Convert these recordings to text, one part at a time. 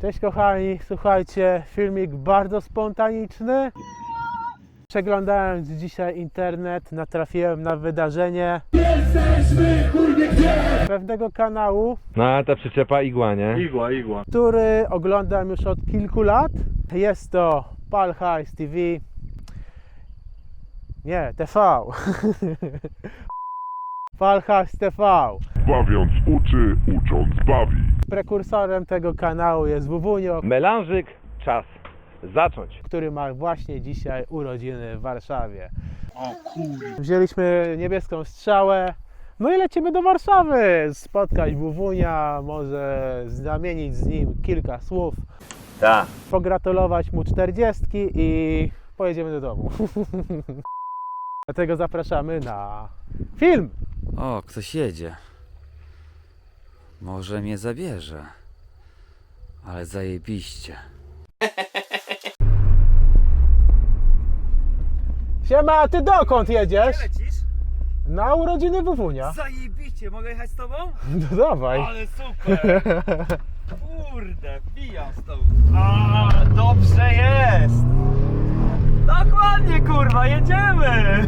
Cześć kochani, słuchajcie, filmik bardzo spontaniczny. Przeglądając dzisiaj internet, natrafiłem na wydarzenie pewnego kanału, No a ta przyczepa igła, nie? Igła, igła. który oglądam już od kilku lat. Jest to Pal TV. Nie, TV. Pal TV. Bawiąc uczy, ucząc bawi. Prekursorem tego kanału jest Wuwunio, Melanżyk, czas zacząć. który ma właśnie dzisiaj urodziny w Warszawie. O kur... Wzięliśmy niebieską strzałę. No i lecimy do Warszawy. Spotkać Wuwunia, może zamienić z nim kilka słów, Tak. pogratulować mu 40 i pojedziemy do domu. Dlatego zapraszamy na film. O, ktoś jedzie. Może mnie zabierze. Ale zajebiście. Siema, a ty dokąd jedziesz? lecisz? Na urodziny Wuwunia. Zajebiście, mogę jechać z tobą? No dawaj. Ale super! Kurde, wbijam z tobą. A, dobrze jest! Dokładnie, kurwa, jedziemy!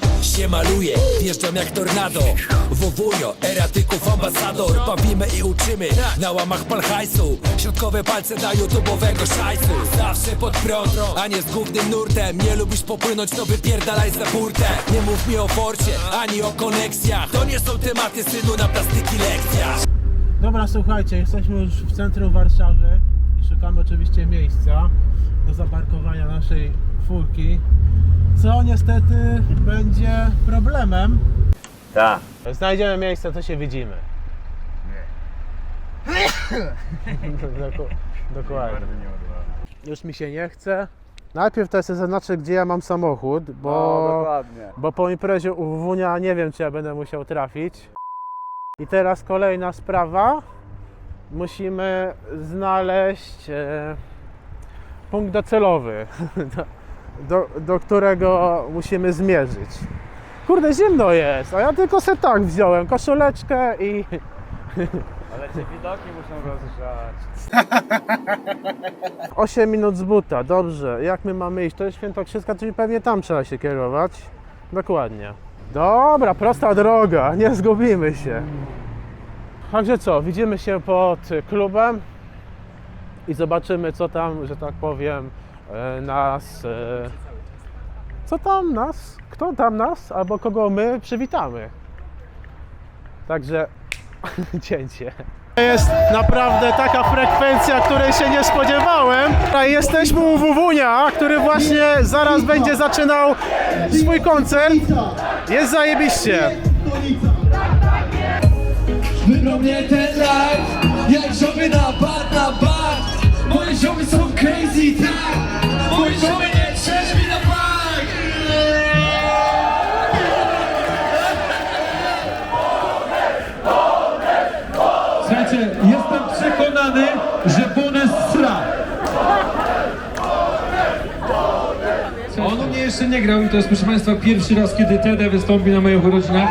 się maluje, wjeżdżam jak tornado. Wowunio, eratyków ambasador. Bawimy i uczymy na łamach palhajsu Środkowe palce dla YouTube'owego szajsu. Zawsze pod prąd, a nie z głównym nurtem. Nie lubisz popłynąć, to wypierdalaj za burtę. Nie mów mi o forcie, ani o koneksjach. To nie są tematy synu na plastyki lekcjach Dobra, słuchajcie, jesteśmy już w centrum Warszawy i szukamy oczywiście miejsca do zaparkowania naszej furki, co niestety będzie problemem. Tak. Znajdziemy miejsce, to się widzimy. Doku- Dokładnie. Już mi się nie chce. Najpierw to jest zaznaczę, gdzie ja mam samochód, bo, No, dokładnie. bo po imprezie u Wunia nie wiem, czy ja będę musiał trafić. I teraz kolejna sprawa. Musimy znaleźć e, punkt docelowy, do, do, którego musimy zmierzyć. Kurde, zimno jest, a ja tylko se tak wziąłem, koszuleczkę i... Ale cię widoki muszą rozgrzać. 8 minut z buta, dobrze. Jak my mamy iść? To jest Świętokrzyska, czyli pewnie tam trzeba się kierować. Dokładnie. Dobra, prosta droga, nie zgubimy się. Także co, widzimy się pod klubem i zobaczymy co tam, że tak powiem, nas... e, Co tam nas? Kto tam nas? Albo kogo my przywitamy. Także cięcie. Jest naprawdę taka frekwencja, której się nie spodziewałem. A Jesteśmy u Wuwunia, który właśnie zaraz będzie zaczynał swój koncert. Jest zajebiście. Wybrał mnie ten Jak ziomy na bar, na bar ziomy są crazy, tak Moje ziomy nie trzeźwi na bank Słuchajcie, jestem przekonany, że Bones sra. On u mnie jeszcze nie grał i to jest proszę Państwa pierwszy raz, kiedy Tede wystąpi na moich urodzinach.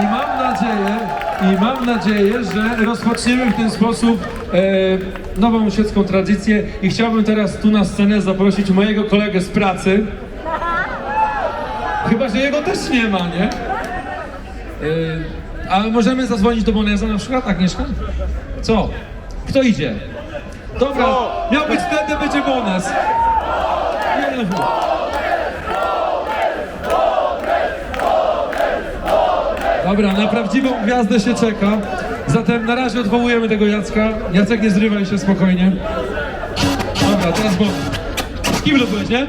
I mam nadzieję, i mam nadzieję, że rozpoczniemy w ten sposób e, nową świecką tradycję i chciałbym teraz tu na scenę zaprosić mojego kolegę z pracy. Chyba, że jego też nie ma, nie? Yy, ale możemy zadzwonić do Boneza na przykład, Agnieszka? Co? Kto idzie? Dobra, miał być wtedy, będzie Bonez. Nie, no. Dobra, na prawdziwą gwiazdę się czeka. Zatem na razie odwołujemy tego Jacka. Jacek, nie zrywaj się spokojnie. Dobra, teraz Bonez. W kiblu byłeś, nie?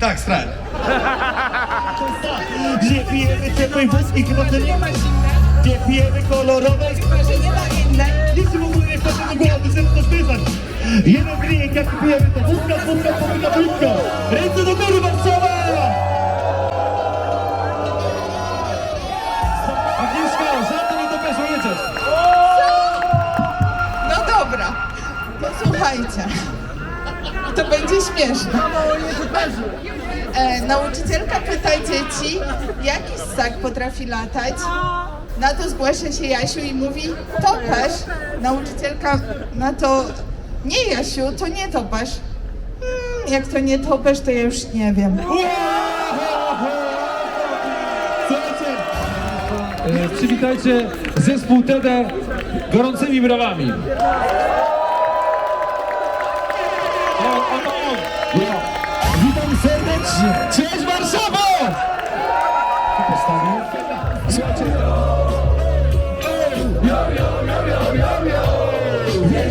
Tak, strach. Gdzie pijemy ciepłej wódki, chyba to nie ma zimne. Gdzie pijemy kolorowej, chyba że nie ma innej. Nic w ogóle nie wchodzi do głowy, żeby to zbywać. Jeden drink, jak pijemy to wódka, wódka, wódka, wódka. Będzie śmieszne. E, nauczycielka pyta dzieci, jaki ssak potrafi latać. Na to zgłasza się Jasiu i mówi topasz. Nauczycielka na to nie Jasiu, to nie topasz. Hmm, jak to nie topasz, to ja już nie wiem. E, przywitajcie zespół TD gorącymi brawami.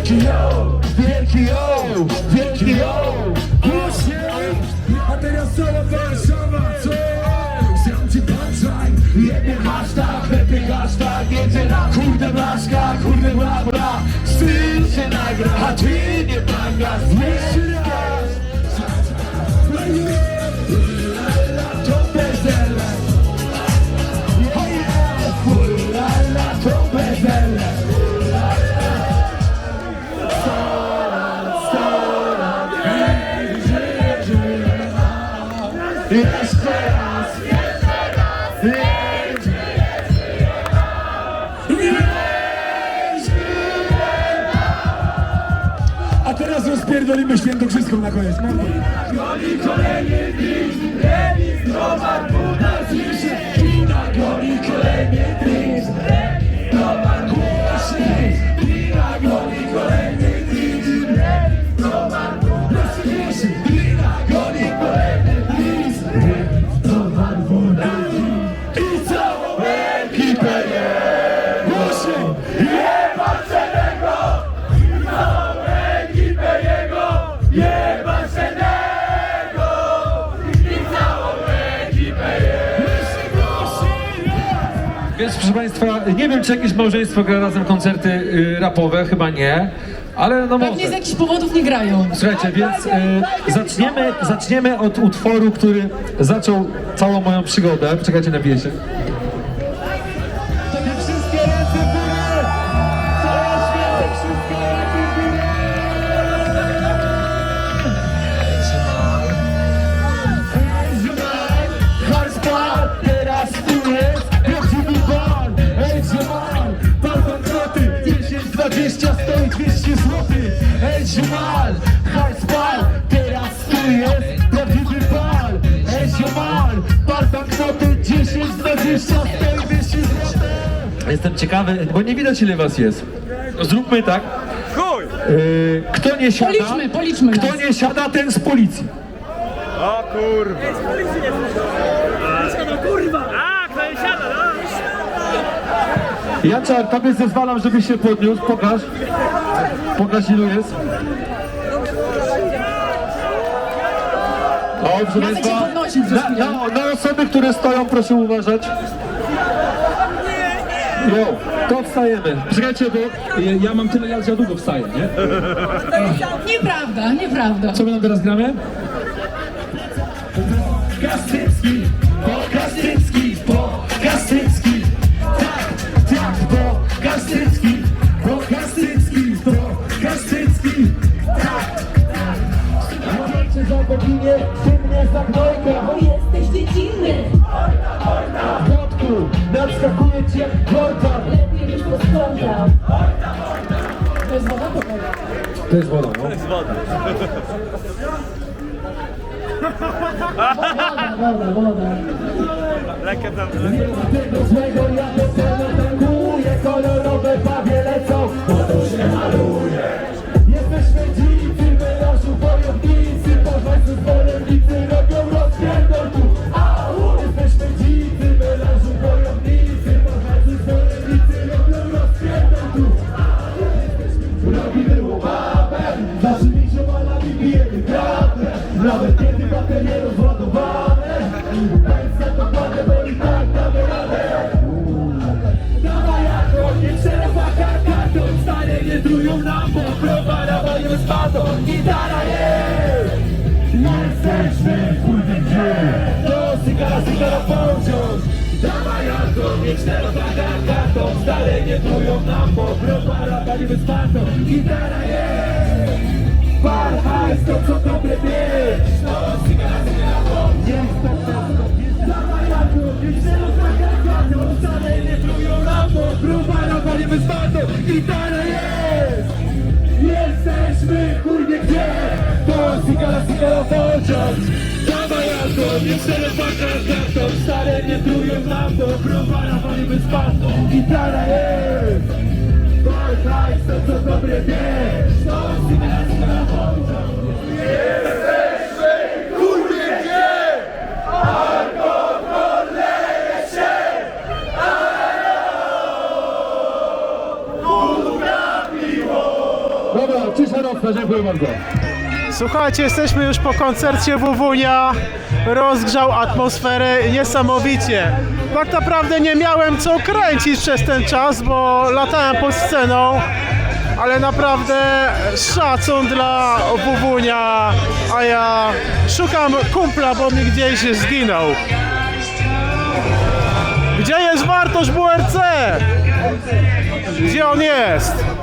Wielki yo, wielki yo, wielki yo! Głośniej! A teraz cała Warszawa, co? Chciałem ci punchline, jeden hashtag, lepiej hashtag, jedzie na kurde blaszka, kurde bla bla Styl się nagra, a ty nie nagrasz, rozpierdolimy świętokrzyską na koniec. Mam to. Goni kolejny drink, remis, browar, buda. Wina goni kolejny drink, remis, browar, buda. Wina goni kolejny drink, remis, browar, buda, goni Więc proszę Państwa, nie wiem czy jakieś małżeństwo gra razem koncerty y, rapowe, chyba nie, ale no może. jakichś powodów nie grają. Słuchajcie, więc y, zaczniemy, zaczniemy od utworu, który zaczął całą moją przygodę. Czekajcie, nabiję się. 10, 20, stoi 200 złotych! Jestem ciekawy, bo nie widać ile was jest. Zróbmy tak. Chuj! Y, kto nie siada, Policzmy, policzmy kto nas. nie siada, ten z policji. O kurwa! A, kto nie siada, no? Janczar, tobie zezwalam, żebyś się podniósł. Pokaż. Pokaż ilu jest. O, proszę Państwa, na, na, na osoby, które stoją, proszę uważać. Jo, to wstajemy. Czekajcie, bo ja mam tyle lat, że ja długo wstaję, nie? Nieprawda, nieprawda. Co my nam teraz gramy? Nadskakuje ci jak gorka. Lepiej już posprzątam. To jest woda? To jest woda, no. Woda, woda. Lekkie tam. Tego złego ja do celu tankuję Kolorowe bawie Nawet kiedy baterie rozładowane na to kładę, bo i tak damy radę Dawaj jako nie trzeba kartą Stare nie trują nam, bo browara walimy z batą Gitara jest Jesteśmy w kurwym To sygara, sygara pociąg Dawaj jako nie trzeba kartą Stare nie trują nam, bo walimy z batą Gitara jest Bar hajs to co dobre wiesz To sygara pociąg Jest to wszystko Dawaj nie trzeba kartą Stare nie trują nam wyzwanką Gitara jest! Jesteśmy kurwie gdzie? To sigara, sigara pociąg Dawaj alkohol, nie cztery paka z kartą Stare nie trują nam to Browara wali wyzwanką Gitara jest! To hajs, to co dobre wie To dziękuję bardzo. Słuchajcie, jesteśmy już po koncercie Wuwunia. Rozgrzał atmosferę niesamowicie. Tak naprawdę nie miałem co kręcić przez ten czas, bo latałem pod sceną. Ale naprawdę szacun dla Wuwunia, a ja szukam kumpla, bo mi gdzieś zginął. Gdzie jest wartość WRC? Gdzie on jest?